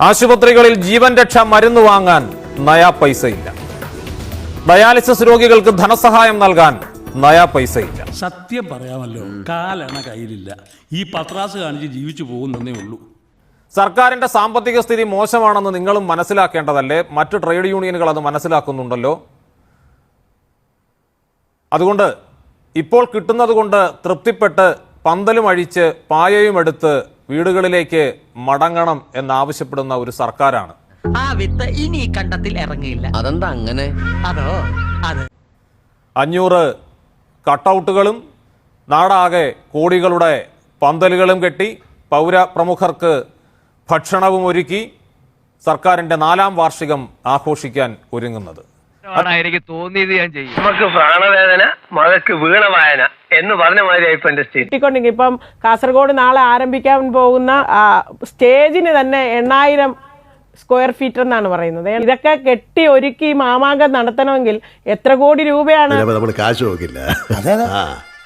ആശുപത്രികളിൽ ജീവൻ രക്ഷാ മരുന്ന് വാങ്ങാൻ നയാ പൈസയില്ല. ഡയാലിസിസ് രോഗികൾക്ക് ധനസഹായം നൽകാൻ നയാ പൈസയില്ല. സത്യം പറയാമല്ലോ കാലണ കയ്യിലില്ല. ഈ പത്രാസ് കാണിച്ച് ജീവിച്ചു പോകുന്നതേ ഉള്ളൂ. സർക്കാരിന്റെ സാമ്പത്തിക സ്ഥിതി മോശമാണെന്ന് നിങ്ങളും മനസ്സിലാക്കേണ്ടതല്ലേ? മറ്റ് ട്രേഡ് യൂണിയനുകൾ അത് മനസ്സിലാക്കുന്നുണ്ടല്ലോ. അതുകൊണ്ട് ഇപ്പോൾ കിട്ടുന്നത് കൊണ്ട് തൃപ്തിപ്പെട്ട് പന്തലും അഴിച്ച് പായയും എടുത്ത് വീടുകളിലേക്ക് മടങ്ങണം എന്നാവശ്യപ്പെടുന്ന ഒരു സർക്കാരാണ്. ആ വിത്ത് ഇനി കണ്ടത്തിൽ ഇറങ്ങിയില്ല. അതെന്താ അങ്ങനെ? അതോ അത് അഞ്ഞൂറ് കട്ടൗട്ടുകളും നാടാകെ കോടികളുടെ പന്തലുകളും കെട്ടി പൗര പ്രമുഖർക്ക് ഭക്ഷണവും ഒരുക്കി സർക്കാരിന്റെ നാലാം വാർഷികം ആഘോഷിക്കാൻ ഒരുങ്ങുന്നത്. എനിക്ക് തോന്നിയത് ഞാൻ ചെയ്യും. നമുക്ക് പ്രാണവേദന മകക്ക് വീണവായന എന്ന് പറഞ്ഞ മാതിരി ഇപ്പൊ എന്റെ സ്ഥിതി കിട്ടിക്കൊണ്ടെങ്കിൽ ഇപ്പം കാസർഗോഡ് നാളെ ആരംഭിക്കാൻ പോകുന്ന ആ, സ്റ്റേജിന് തന്നെ എണ്ണായിരം സ്ക്വയർ ഫീറ്റ് എന്നാണ് പറയുന്നത്. ഇതൊക്കെ കെട്ടി ഒരുക്കി മാമാങ്കം നടത്തണമെങ്കിൽ എത്ര കോടി രൂപയാണ്? നമ്മൾ കാശ് നോക്കില്ല. അതെ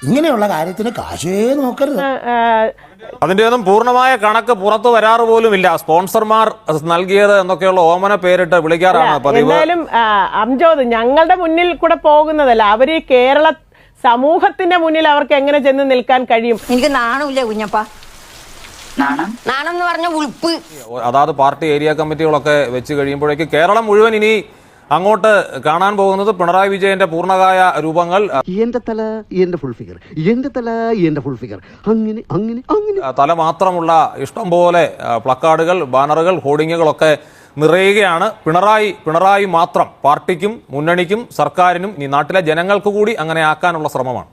ഇങ്ങനെയുള്ള കാര്യത്തിന് കാശേ നോക്കരുത്. അതിന്റെയൊന്നും അതിന്റെ ഒന്നും പൂർണമായ കണക്ക് പുറത്തു വരാറ് പോലുമില്ല. സ്പോൺസർമാർ നൽകിയത് എന്നൊക്കെയുള്ള ഓമന പേരിട്ട് വിളിക്കാറാണ് പതിവ്. എന്തായാലും ആ, അംജോദ് ഞങ്ങളുടെ മുന്നിൽ കൂടെ പോകുന്നതല്ല. അവർ ഈ കേരള സമൂഹത്തിന്റെ മുന്നിൽ അവർക്ക് എങ്ങനെ ചെന്ന് നിൽക്കാൻ കഴിയും? എനിക്ക് നാണമില്ല കുഞ്ഞപ്പ. നാണം? നാണം എന്ന് പറഞ്ഞ ഉളുപ്പ്. അതാത് പാർട്ടി ഏരിയ കമ്മിറ്റികളൊക്കെ വെച്ച് കഴിയുമ്പോഴേക്ക് കേരളം മുഴുവൻ ഇനി അങ്ങോട്ട് കാണാൻ പോകുന്നത് പിണറായി വിജയന്റെ പൂർണകായ രൂപങ്ങൾ എന്റെ തല എന്റെ ഫുൾ ഫിഗർ എന്റെ തല എന്റെ ഫുൾ ഫിഗർ അങ്ങനെ അങ്ങനെ അങ്ങനെ. തല മാത്രമുള്ള ഇഷ്ടം പോലെ പ്ലക്കാർഡുകൾ ബാനറുകൾ ഹോർഡിങ്ങുകളൊക്കെ നിറയുകയാണ്. പിണറായി പിണറായി മാത്രം പാർട്ടിക്കും മുന്നണിക്കും സർക്കാരിനും ഈ നാട്ടിലെ ജനങ്ങൾക്ക് കൂടി അങ്ങനെ ആക്കാനുള്ള ശ്രമമാണ്.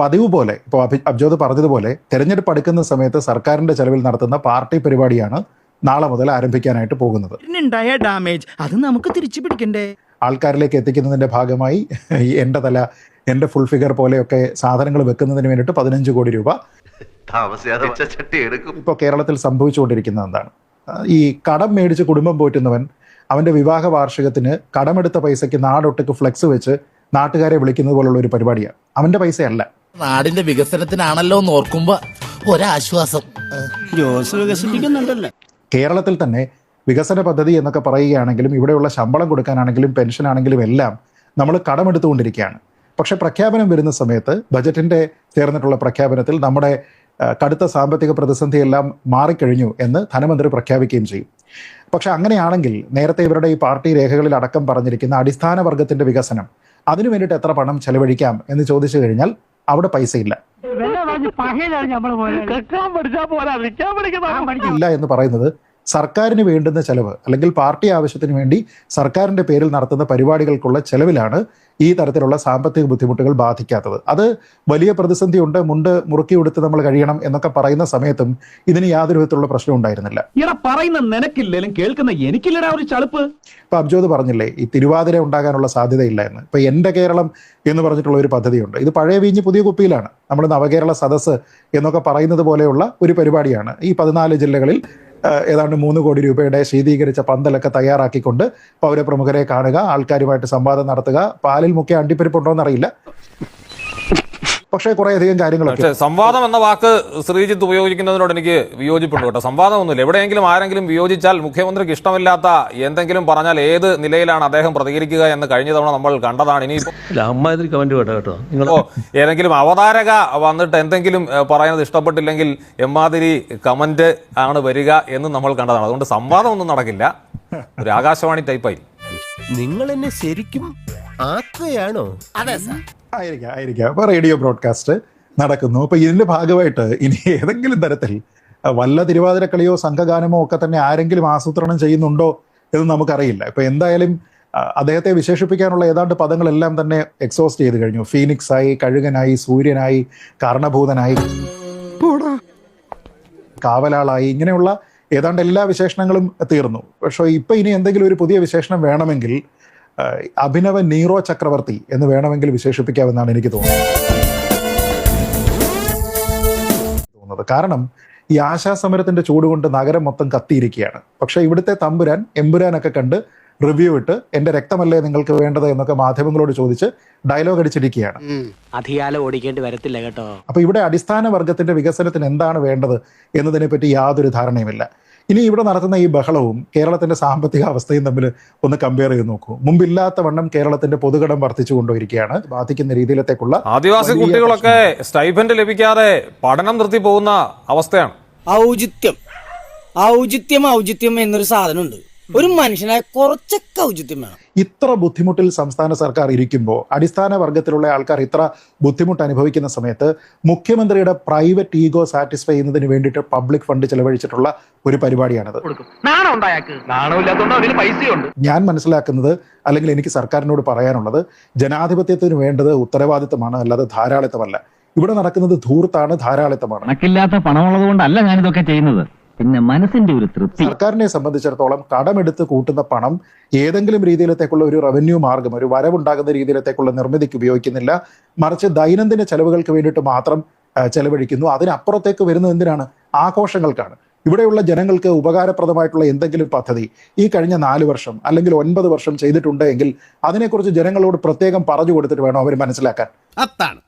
പതിവ് പോലെ ഇപ്പോൾ അബ്ജോദ് പറഞ്ഞതുപോലെ തെരഞ്ഞെടുപ്പ് അടുക്കുന്ന സമയത്ത് സർക്കാരിന്റെ ചെലവിൽ നടത്തുന്ന പാർട്ടി പരിപാടിയാണ് നാളെ മുതൽ ആരംഭിക്കാനായിട്ട് പോകുന്നത്. ഉണ്ടായ ഡാമേജ് അത് നമുക്ക് തിരിച്ചു പിടിക്കണ്ടേ? ആൾക്കാരിലേക്ക് എത്തിക്കുന്നതിന്റെ ഭാഗമായി ഈ എന്റെ തല എന്റെ ഫുൾ ഫിഗർ പോലെയൊക്കെ സാധനങ്ങൾ വെക്കുന്നതിന് വേണ്ടിയിട്ട് പതിനഞ്ച് കോടി രൂപ ഇപ്പോൾ കേരളത്തിൽ സംഭവിച്ചുകൊണ്ടിരിക്കുന്നത് എന്താണ്? ഈ കടം മേടിച്ച് കുടുംബം പോറ്റുന്നവൻ അവന്റെ വിവാഹ വാർഷികത്തിന് കടമെടുത്ത പൈസയ്ക്ക് നാടൊട്ടുക്ക് ഫ്ലെക്സ് വെച്ച് നാട്ടുകാരെ വിളിക്കുന്നത് പോലുള്ള ഒരു പരിപാടിയാണ്. അവന്റെ പൈസയല്ല. നാടിന്റെ വികസനത്തിനാണല്ലോ എന്ന് ഓർക്കുമ്പോ ഒരാശ്വാസം. ജോസ് വികസിപ്പിക്കുന്നുണ്ടല്ലോ? കേരളത്തിൽ തന്നെ വികസന പദ്ധതി എന്നൊക്കെ പറയുകയാണെങ്കിലും ഇവിടെയുള്ള ശമ്പളം കൊടുക്കാനാണെങ്കിലും പെൻഷൻ ആണെങ്കിലും എല്ലാം നമ്മൾ കടമെടുത്തുകൊണ്ടിരിക്കുകയാണ്. പക്ഷേ പ്രഖ്യാപനം വരുന്ന സമയത്ത് ബജറ്റിന്റെ ചേർന്നിട്ടുള്ള പ്രഖ്യാപനത്തിൽ നമ്മുടെ കടുത്ത സാമ്പത്തിക പ്രതിസന്ധിയെല്ലാം മാറിക്കഴിഞ്ഞു എന്ന് ധനമന്ത്രി പ്രഖ്യാപിക്കുകയും ചെയ്യും. പക്ഷെ അങ്ങനെയാണെങ്കിൽ നേരത്തെ ഇവരുടെ ഈ പാർട്ടി രേഖകളിൽ അടക്കം പറഞ്ഞിരിക്കുന്ന അടിസ്ഥാന വർഗത്തിന്റെ വികസനം അതിനു വേണ്ടിയിട്ട് എത്ര പണം ചെലവഴിക്കാം എന്ന് ചോദിച്ചു കഴിഞ്ഞാൽ അവിടെ പൈസയില്ല. ഇല്ല എന്ന് പറയുന്നത് സർക്കാരിന് വേണ്ടുന്ന ചെലവ് അല്ലെങ്കിൽ പാർട്ടി ആവശ്യത്തിന് വേണ്ടി സർക്കാരിന്റെ പേരിൽ നടത്തുന്ന പരിപാടികൾക്കുള്ള ചെലവിലാണ് ഈ തരത്തിലുള്ള സാമ്പത്തിക ബുദ്ധിമുട്ടുകൾ ബാധിക്കാത്തത്. അത് വലിയ പ്രതിസന്ധിയുണ്ട് മുണ്ട് മുറുക്കി കൊടുത്ത് നമ്മൾ കഴിയണം എന്നൊക്കെ പറയുന്ന സമയത്തും ഇതിന് യാതൊരു വിധത്തിലുള്ള പ്രശ്നം ഉണ്ടായിരുന്നില്ല. പറയുന്ന കേൾക്കുന്ന എനിക്കില്ലടാ ഒരു ചളുപ്പ്. ഇപ്പൊ അബ്ജോദ് പറഞ്ഞില്ലേ ഈ തിരുവാതിര ഉണ്ടാകാനുള്ള സാധ്യതയില്ല എന്ന്. ഇപ്പൊ എന്റെ കേരളം എന്ന് പറഞ്ഞിട്ടുള്ള ഒരു പദ്ധതിയുണ്ട്. ഇത് പഴയ വീഞ്ഞ് പുതിയ കുപ്പിയിലാണ്. നമ്മൾ നവകേരള സദസ്സ് എന്നൊക്കെ പറയുന്നത് പോലെയുള്ള ഒരു പരിപാടിയാണ്. ഈ പതിനാല് ജില്ലകളിൽ ഏതാണ്ട് മൂന്ന് കോടി രൂപയുടെ ശീതീകരിച്ച പന്തലൊക്കെ തയ്യാറാക്കിക്കൊണ്ട് പൗരപ്രമുഖരെ കാണുക ആൾക്കാരുമായിട്ട് സംവാദം നടത്തുക. പാലിൽ മുഖ്യ അണ്ടിപ്പരിപ്പുണ്ടോ എന്നറിയില്ല പക്ഷേ കുറേയധികം കാര്യങ്ങളൊക്കെ സംവാദം എന്ന വാക്ക് ശ്രീജിത്ത് ഉപയോഗിക്കുന്നതിനോട് എനിക്ക് വിയോജിപ്പുണ്ട് കേട്ടോ. സംവാദമൊന്നുമില്ല. എവിടെയെങ്കിലും ആരെങ്കിലും വിയോജിച്ചാൽ മുഖ്യമന്ത്രിക്ക് ഇഷ്ടമില്ലാത്ത എന്തെങ്കിലും പറഞ്ഞാൽ ഏത് നിലയിലാണ് അദ്ദേഹം പ്രതികരിക്കുക എന്ന് കഴിഞ്ഞ തവണ നമ്മൾ കണ്ടതാണ്. ഇനി കേട്ടോ. ഏതെങ്കിലും അവതാരക വന്നിട്ട് എന്തെങ്കിലും പറയുന്നത് ഇഷ്ടപ്പെട്ടില്ലെങ്കിൽ എമ്മാതിരി കമന്റ് ആണ് വരിക എന്ന് നമ്മൾ കണ്ടതാണ്. അതുകൊണ്ട് സംവാദം ഒന്നും നടക്കില്ല. ഒരു ആകാശവാണി ടൈപ്പായി നിങ്ങൾ എന്നെ ശരിക്കും ആക്കുകയാണോ? ആയിരിക്കാം ആയിരിക്കാം. അപ്പോൾ റേഡിയോ ബ്രോഡ്കാസ്റ്റ് നടക്കുന്നു. അപ്പോൾ ഇതിന്റെ ഭാഗമായിട്ട് ഇനി ഏതെങ്കിലും തരത്തിൽ വല്ല തിരുവാതിരക്കളിയോ സംഘഗാനമോ ഒക്കെ തന്നെ ആരെങ്കിലും ആസൂത്രണം ചെയ്യുന്നുണ്ടോ എന്ന് നമുക്കറിയില്ല. ഇപ്പോൾ എന്തായാലും അദ്ദേഹത്തെ വിശേഷിപ്പിക്കാനുള്ള ഏതാണ്ട് പദങ്ങളെല്ലാം തന്നെ എക്സോസ്റ്റ് ചെയ്ത് കഴിഞ്ഞു. ഫീനിക്സ് ആയി കഴുകനായി സൂര്യനായി കാരണഭൂതനായി കാവലാളായി ഇങ്ങനെയുള്ള ഏതാണ്ട് എല്ലാ വിശേഷണങ്ങളും തീർന്നു. പക്ഷേ ഇപ്പം ഇനി എന്തെങ്കിലും ഒരു പുതിയ വിശേഷണം വേണമെങ്കിൽ അഭിനവ നീറോ ചക്രവർത്തി എന്ന് വേണമെങ്കിൽ വിശേഷിപ്പിക്കാമെന്നാണ് എനിക്ക് തോന്നുന്നത്. കാരണം ഈ ആശാസമരത്തിന്റെ ചൂടുകൊണ്ട് നഗരം മൊത്തം കത്തിയിരിക്കുകയാണ്. പക്ഷെ ഇവിടുത്തെ തമ്പുരാൻ എമ്പുരാനൊക്കെ കണ്ട് റിവ്യൂ ഇട്ട് എന്റെ രക്തമല്ലേ നിങ്ങൾക്ക് വേണ്ടത്? എന്നൊക്കെ മാധ്യമങ്ങളോട് ചോദിച്ച് ഡയലോഗ് അടിച്ചിരിക്കുകയാണ്. അധികാലം ഓടിക്കേണ്ടി വരത്തില്ല കേട്ടോ. അപ്പോൾ ഇവിടെ അടിസ്ഥാന വർഗത്തിന്റെ വികസനത്തിന് എന്താണ് വേണ്ടത് എന്നതിനെ പറ്റി യാതൊരു ധാരണയുമില്ല. ഇനി ഇവിടെ നടത്തുന്ന ഈ ബഹളവും കേരളത്തിന്റെ സാമ്പത്തിക അവസ്ഥയും തമ്മിൽ ഒന്ന് കമ്പയർ ചെയ്ത് നോക്കൂ. മുമ്പില്ലാത്ത വണ്ണം കേരളത്തിന്റെ പൊതുകടം വർദ്ധിച്ചു കൊണ്ടുവരികയാണ്. ബാധിക്കുന്ന രീതിയിലത്തേക്കുള്ള ആദിവാസി കുട്ടികളൊക്കെ സ്റ്റൈഫൻഡ് ലഭിക്കാതെ പഠനം നിർത്തി പോകുന്ന അവസ്ഥയാണ്. ഔചിത്യം. ഔചിത്യം ഔചിത്യം എന്നൊരു സാധനമുണ്ട്. ഒരു മനുഷ്യനെ കുറച്ചൊക്കെ ഔചിത്യം വേണം. ഇത്ര ബുദ്ധിമുട്ടിൽ സംസ്ഥാന സർക്കാർ ഇരിക്കുമ്പോൾ അടിസ്ഥാന വർഗത്തിലുള്ള ആൾക്കാർ ഇത്ര ബുദ്ധിമുട്ട് അനുഭവിക്കുന്ന സമയത്ത് മുഖ്യമന്ത്രിയുടെ പ്രൈവറ്റ് ഈഗോ സാറ്റിസ്ഫൈ ചെയ്യുന്നതിന് വേണ്ടിയിട്ട് പബ്ലിക് ഫണ്ട് ചെലവഴിച്ചിട്ടുള്ള ഒരു പരിപാടിയാണത്. ഞാൻ മനസ്സിലാക്കുന്നത് അല്ലെങ്കിൽ എനിക്ക് സർക്കാരിനോട് പറയാനുള്ളത് ജനാധിപത്യത്തിന് വേണ്ടത് ഉത്തരവാദിത്തമാണ് അല്ലാതെ ധാരാളിത്തമല്ല. ഇവിടെ നടക്കുന്നത് ധൂർത്താണ് ധാരാളിത്തമാണ്. പണമുള്ളത് കൊണ്ടല്ല ഞാനിതൊക്കെ ചെയ്യുന്നത്. പിന്നെ മനസ്സിന്റെ ഒരു തൃപ്തി. സർക്കാരിനെ സംബന്ധിച്ചിടത്തോളം കടമെടുത്ത് കൂട്ടുന്ന പണം ഏതെങ്കിലും രീതിയിലത്തേക്കുള്ള ഒരു റവന്യൂ മാർഗം ഒരു വരവുണ്ടാകുന്ന രീതിയിലത്തേക്കുള്ള നിർമ്മിതിക്ക് ഉപയോഗിക്കുന്നില്ല. മറിച്ച് ദൈനംദിന ചെലവുകൾക്ക് വേണ്ടിയിട്ട് മാത്രം ചെലവഴിക്കുന്നു. അതിനപ്പുറത്തേക്ക് വരുന്നത് എന്തിനാണ്? ആഘോഷങ്ങൾക്കാണ്. ഇവിടെയുള്ള ജനങ്ങൾക്ക് ഉപകാരപ്രദമായിട്ടുള്ള എന്തെങ്കിലും പദ്ധതി ഈ കഴിഞ്ഞ നാല് വർഷം അല്ലെങ്കിൽ ഒൻപത് വർഷം ചെയ്തിട്ടുണ്ട് എങ്കിൽ അതിനെക്കുറിച്ച് ജനങ്ങളോട് പ്രത്യേകം പറഞ്ഞു കൊടുത്തിട്ട് വേണം അവർ മനസ്സിലാക്കാൻ. അത്താണ്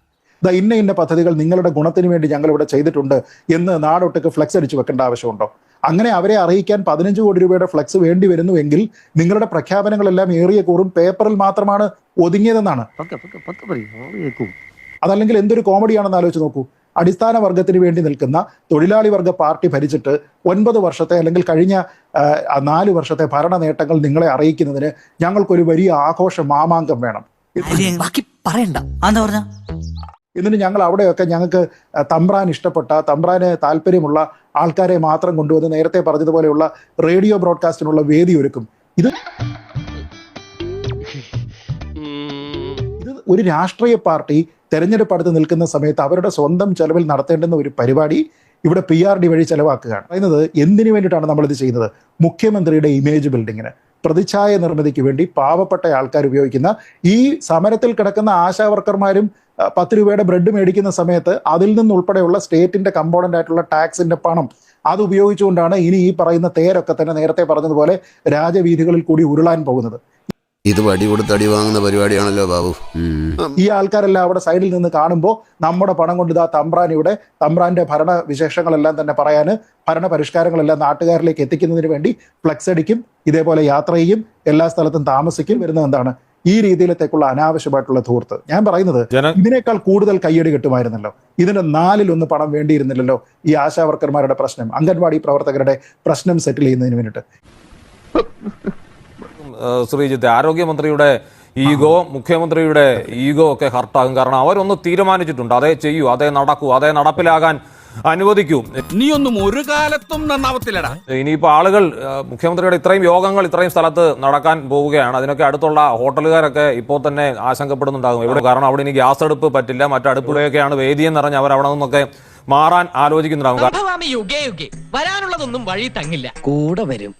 ദാ ഇന്ന ഇന്ന പദ്ധതികൾ നിങ്ങളുടെ ഗുണത്തിന് വേണ്ടി ഞങ്ങൾ ഇവിടെ ചെയ്തിട്ടുണ്ട് എന്ന് നാടൊട്ടക്ക് ഫ്ലെക്സ് അടിച്ചു വെക്കേണ്ട ആവശ്യമുണ്ടോ? അങ്ങനെ അവരെ അറിയിക്കാൻ പതിനഞ്ച് കോടി രൂപയുടെ ഫ്ലക്സ് വേണ്ടി വരുന്നുവെങ്കിൽ നിങ്ങളുടെ പ്രഖ്യാപനങ്ങളെല്ലാം ഏറിയ കൂറും പേപ്പറിൽ മാത്രമാണ് ഒതുങ്ങിയതെന്നാണ്. അതല്ലെങ്കിൽ എന്തൊരു കോമഡിയാണെന്ന് ആലോചിച്ച് നോക്കൂ. അടിസ്ഥാന വർഗത്തിന് വേണ്ടി നിൽക്കുന്ന തൊഴിലാളി വർഗ പാർട്ടി ഭരിച്ചിട്ട് ഒൻപത് വർഷത്തെ അല്ലെങ്കിൽ കഴിഞ്ഞ നാല് വർഷത്തെ ഭരണ നേട്ടങ്ങൾ നിങ്ങളെ അറിയിക്കുന്നതിന് ഞങ്ങൾക്കൊരു വലിയ ആഘോഷ മാമാങ്കം വേണം. ബാക്കി പറയണ്ട. എന്താ പറഞ്ഞ? എന്നിട്ട് ഞങ്ങൾ അവിടെയൊക്കെ ഞങ്ങൾക്ക് തമ്പ്രാൻ ഇഷ്ടപ്പെട്ട തമ്പ്രാന് താല്പര്യമുള്ള ആൾക്കാരെ മാത്രം കൊണ്ടുവന്ന് നേരത്തെ പറഞ്ഞതുപോലെയുള്ള റേഡിയോ ബ്രോഡ്കാസ്റ്റിനുള്ള വേദി ഒരുക്കും. ഇത് ഇത് ഒരു രാഷ്ട്രീയ പാർട്ടി തെരഞ്ഞെടുപ്പ് അടുത്ത് നിൽക്കുന്ന സമയത്ത് അവരുടെ സ്വന്തം ചെലവിൽ നടത്തേണ്ടുന്ന ഒരു പരിപാടി ഇവിടെ പി ആർ ഡി വഴി ചെലവാക്കുകയാണ്. പറയുന്നത് എന്തിനു വേണ്ടിയിട്ടാണ് നമ്മളിത് ചെയ്യുന്നത്? മുഖ്യമന്ത്രിയുടെ ഇമേജ് ബിൽഡിങ്ങിന് പ്രതിച്ഛായ നിർമ്മിതിക്ക് വേണ്ടി പാവപ്പെട്ട ആൾക്കാർ ഉപയോഗിക്കുന്ന ഈ സമരത്തിൽ കിടക്കുന്ന ആശാ വർക്കർമാരും ആ, പത്ത് രൂപയുടെ ബ്രെഡ് മേടിക്കുന്ന സമയത്ത് അതിൽ നിന്നുൾപ്പെടെയുള്ള സ്റ്റേറ്റിന്റെ കമ്പോണന്റ് ആയിട്ടുള്ള ടാക്സിന്റെ പണം അത് ഉപയോഗിച്ചുകൊണ്ടാണ് ഇനി ഈ പറയുന്ന തേരൊക്കെ തന്നെ നേരത്തെ പറഞ്ഞതുപോലെ രാജവീഥികളിൽ കൂടി ഉരുളാൻ പോകുന്നത്. ഇത് വടി കൊടുത്ത് അടി വാങ്ങുന്ന പരിപാടിയാണല്ലോ ബാബു. ഈ ആൾക്കാരെല്ലാം അവിടെ സൈഡിൽ നിന്ന് കാണുമ്പോൾ നമ്മുടെ പണം കൊണ്ട് ഇതാ തമ്പ്രാൻ ഇവിടെ തമ്പ്രാന്റെ ഭരണ വിശേഷങ്ങളെല്ലാം തന്നെ പറയാൻ ഭരണ പരിഷ്കാരങ്ങളെല്ലാം നാട്ടുകാരിലേക്ക് എത്തിക്കുന്നതിന് വേണ്ടി ഫ്ലെക്സ് അടിക്കും ഇതേപോലെ യാത്ര ചെയ്യും എല്ലാ സ്ഥലത്തും താമസിക്കും വരുന്നത് എന്താണ്? ഈ രീതിയിലത്തേക്കുള്ള അനാവശ്യമായിട്ടുള്ള ധൂർത്ത്. ഞാൻ പറയുന്നത് ഇതിനേക്കാൾ കൂടുതൽ കയ്യടി കിട്ടുമായിരുന്നല്ലോ. ഇതിന് നാലിലൊന്ന് പണം വേണ്ടിയിരുന്നില്ലല്ലോ ഈ ആശാ വർക്കർമാരുടെ പ്രശ്നം അംഗൻവാടി പ്രവർത്തകരുടെ പ്രശ്നം സെറ്റിൽ ചെയ്യുന്നതിന് വേണ്ടിയിട്ട്. ശ്രീജിത്ത് ആരോഗ്യമന്ത്രിയുടെ ഈഗോ മുഖ്യമന്ത്രിയുടെ ഈഗോ ഒക്കെ ഹർട്ടാകും. കാരണം അവരൊന്ന് തീരുമാനിച്ചിട്ടുണ്ട്. അതേ ചെയ്യൂ അതേ നടക്കൂ അതേ നടപ്പിലാകാൻ അനുവദിക്കൂ. നീ ഒന്നും ഒരു കാലത്തും നന്നാവത്തില്ലടാ. ഇനിയിപ്പോൾ ആളുകൾ മുഖ്യമന്ത്രിയുടെ ഇത്രയും യോഗങ്ങൾ ഇത്രയും സ്ഥലത്ത് നടക്കാൻ പോവുകയാണ്. അതിനൊക്കെ അടുത്തുള്ള ഹോട്ടലുകാരൊക്കെ ഇപ്പോൾ തന്നെ ആശങ്കപ്പെടുന്നുണ്ടാകും. ഇവിടെ കാരണം അവിടെ ഇനി ഗ്യാസ് അടുപ്പ് പറ്റില്ല. മറ്റടുപ്പിടെയൊക്കെയാണ് വേദിയെന്ന് പറഞ്ഞ് അവർ അവിടെ നിന്നൊക്കെ മാറാൻ ആലോചിക്കുന്നുണ്ടാകും. യുഗേ യുഗേ. വരാനുള്ളതൊന്നും വഴി തങ്ങില്ല. കൂടെ വരും.